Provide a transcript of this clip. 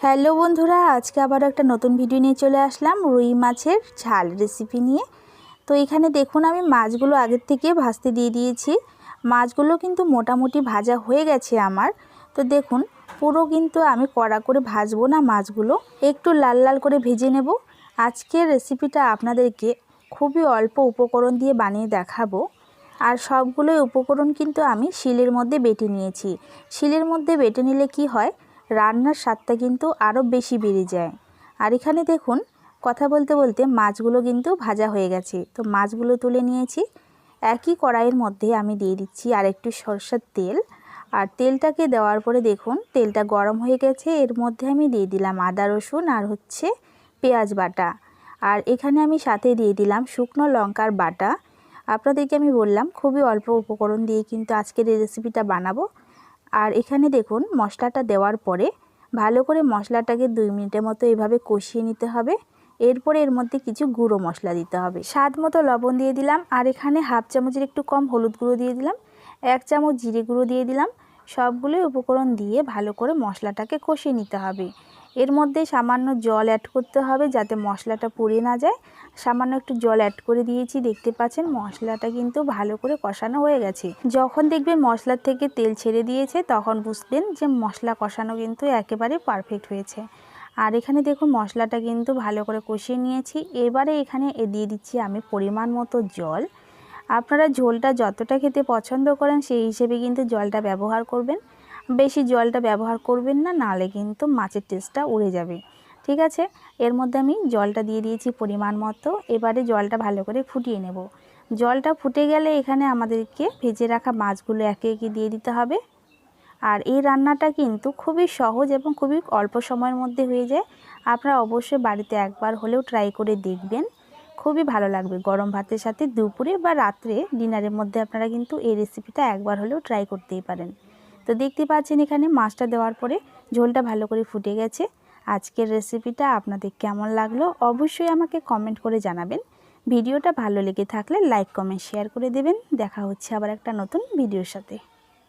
Hello বন্ধুরা, আজকে আবার একটা নতুন ভিডিও নিয়ে চলে আসলাম, রুই মাছের ঝাল রেসিপি নিয়ে। তো এখানে দেখুন, আমি মাছগুলো আগের থেকে ভাজতে দিয়ে দিয়েছি। মাছগুলো কিন্তু মোটামুটি ভাজা হয়ে গেছে আমার। তো দেখুন, পুরো কিন্তু আমি কড়া করে ভাজবো না মাছগুলো। একটু লাল লাল করে ভেজে নেব। আজকের রেসিপিটা আপনাদেরকে খুবই অল্প উপকরণ দিয়ে বানিয়ে দেখাবো। আর সবগুলোই উপকরণ কিন্তু আমি শিলের মধ্যে বেটে নিয়েছি। শিলের মধ্যে বেটে নিলে কি হয় রান্নার স্বাদটা কিন্তু আরও বেশি বেড়ে যায়। আর এখানে দেখুন, কথা বলতে বলতে মাছগুলো কিন্তু ভাজা হয়ে গেছে। তো মাছগুলো তুলে নিয়েছি। একই কড়াইয়ের মধ্যে আমি দিয়ে দিচ্ছি আর একটু সরষের তেল। আর তেলটাকে দেওয়ার পরে দেখুন, তেলটা গরম হয়ে গেছে। এর মধ্যে আমি দিয়ে দিলাম আদা, রসুন আর হচ্ছে পেঁয়াজ বাটা। আর এখানে আমি সাথে দিয়ে দিলাম শুকনো লঙ্কার বাটা। আপনাদেরকে আমি বললাম, খুবই অল্প উপকরণ দিয়ে কিন্তু আজকের এই রেসিপিটা বানাবো। আর এখানে দেখুন মশলাটা দেওয়ার পরে ভালো করে মশলাটাকে দুই মিনিটের মতো এভাবে কষিয়ে নিতে হবে। এরপরে এর মধ্যে কিছু গুঁড়ো মশলা দিতে হবে। স্বাদ মতো লবণ দিয়ে দিলাম আর এখানে হাফ চামচের একটু কম হলুদ গুঁড়ো দিয়ে দিলাম। এক চামচ জিরে গুঁড়ো দিয়ে দিলাম। সবগুলোই উপকরণ দিয়ে ভালো করে মশলাটাকে কষিয়ে নিতে হবে। এর মধ্যে সামান্য জল অ্যাড করতে হবে যাতে মশলাটা পুড়ে না যায়। সামান্য একটু জল অ্যাড করে দিয়েছি, দেখতে পাচ্ছেন মশলাটা কিন্তু ভালো করে কষানো হয়ে গেছে। যখন দেখবেন মশলার থেকে তেল ছেড়ে দিয়েছে, তখন বুঝবেন যে মশলা কষানো কিন্তু একেবারে পারফেক্ট হয়েছে। আর এখানে দেখুন মশলাটা কিন্তু ভালো করে কষিয়ে নিয়েছি। এবারে এখানে এ দিয়ে দিচ্ছি আমি পরিমাণ মতো জল। আপনারা ঝোলটা যতটা খেতে পছন্দ করেন, সেই হিসেবে কিন্তু জলটা ব্যবহার করবেন। বেশি জলটা ব্যবহার করবেন না, নালে কিন্তু মাছের টেস্টটা উড়ে যাবে। ঠিক আছে? এর মধ্যে আমি জলটা দিয়ে দিয়েছি পরিমাণ মতো। এবারে জলটা ভালো করে ফুটিয়ে নেব। জলটা ফুটে গেলে এখানে আমাদেরকে ভেজে রাখা মাছগুলো একে একে দিয়ে দিতে হবে। আর এই রান্নাটা কিন্তু খুবই সহজ এবং খুবই অল্প সময়ের মধ্যে হয়ে যায়। আপনারা অবশ্যই বাড়িতে একবার হলেও ট্রাই করে দেখবেন। খুবই ভালো লাগবে। গরম ভাতের সাথে দুপুরে বা রাত্রে ডিনারের মধ্যে আপনারা কিন্তু এই রেসিপিটা একবার হলেও ট্রাই করতেই পারেন। তো দেখতে পাচ্ছেন এখানে মাছটা দেওয়ার পরে ঝোলটা ভালো করে ফুটে গেছে। আজকের রেসিপিটা আপনাদের কেমন লাগল অবশ্যই আমাকে কমেন্ট করে জানাবেন। ভিডিওটা ভালো লেগে থাকলে লাইক, কমেন্ট, শেয়ার করে দেবেন। দেখা হচ্ছে আবার একটা নতুন ভিডিওর সাথে।